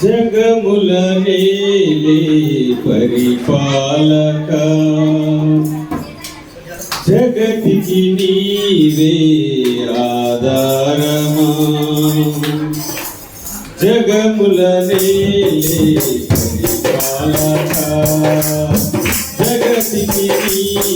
జగముల నేలే పరిపాలక జగతికి నీవే ఆధారమా జగముల నేలే పరిపాలక జగతికి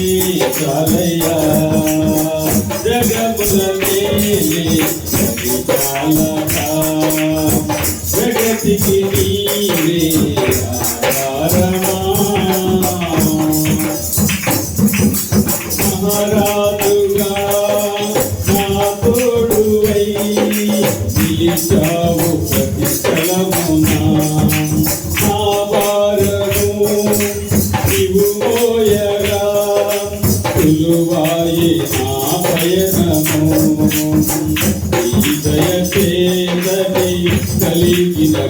ఆధారమా మనసు మనసు జగతికి నీవే ఆధారమా?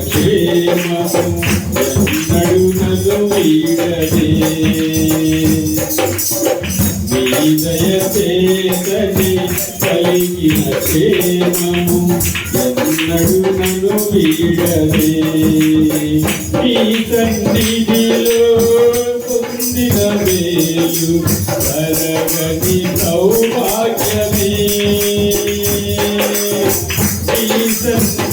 క్షేమము ఎన్నడు నన్ను వీడదే నీ దయచేదని కలిగిన క్షేమము ఎన్నడు నన్ను వీడదే నీ సన్నిధిలో పొందిన మేలు తరగని సౌభాగ్యమే నీ సన్నిధిలో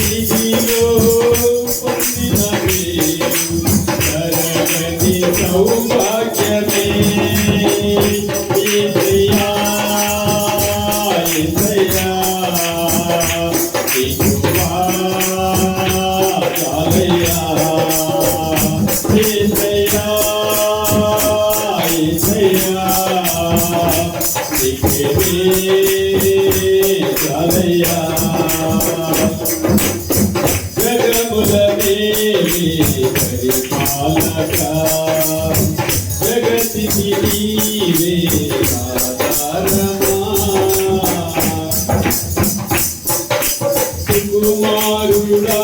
కుమారుడా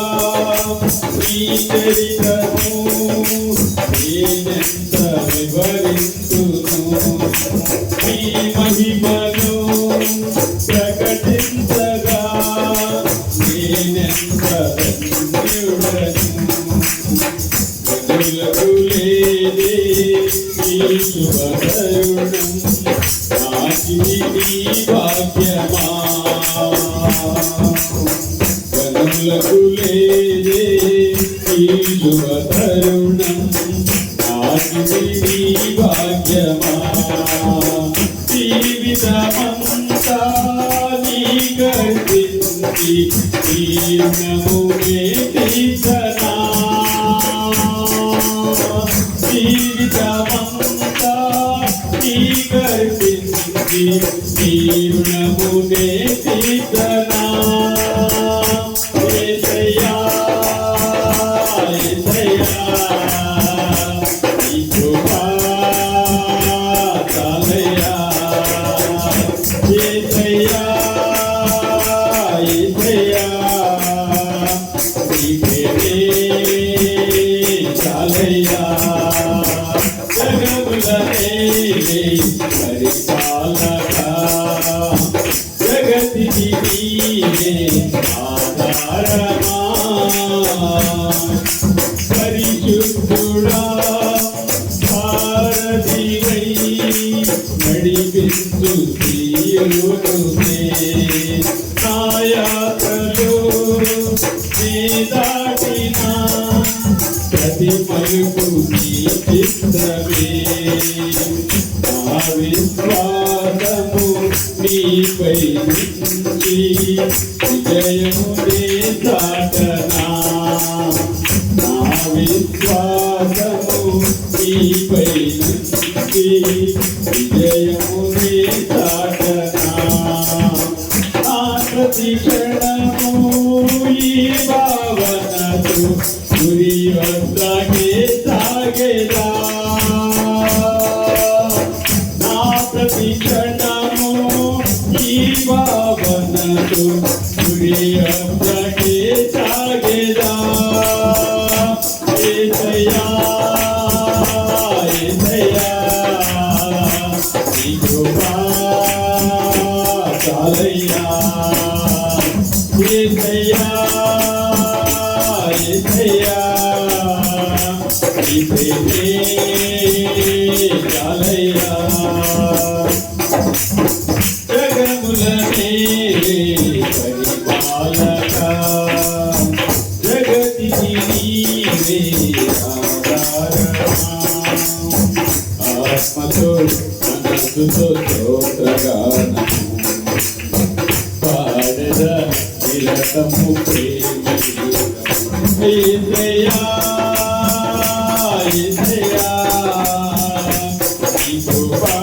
ఈ చరితము నేనెంత వివరించ కనులకు లేదే. ఈ భాగ్యమా? జీవితమంతా నీ గర్వించి జీవనము తీర్చనా జీవితమంతా నీ జగముల పరిపాలక జగతికి నీవే ఆధారమా పరిశుద్ధుడా భారతివై నడిపించు తీరునే నాయాత్రలో నీ దాటిన ప్రతి పలుకు నీ చిత్రమే విశ్వాసము నీపై నుంచి విజయమునే దాటనా నా విశ్వాసము నీపై నుండి విజయమునే చాటనా ఆ ప్రతి క్షణము ఈ భావనకు గురి వద్దకే సాగేదా. ఈ భావనకు గురి వద్దకే సాగేదా ఏసయ్యా ఏసయ్యా నీ కృపా చాలయ్యా. ఏసయ్యా ఏసయ్యా ఆత్మతో మనసుతో స్తోత్రగానము పాడద నిరతము ప్రేమ ఏసయ్యా ఏసయ్యా నీ కృపా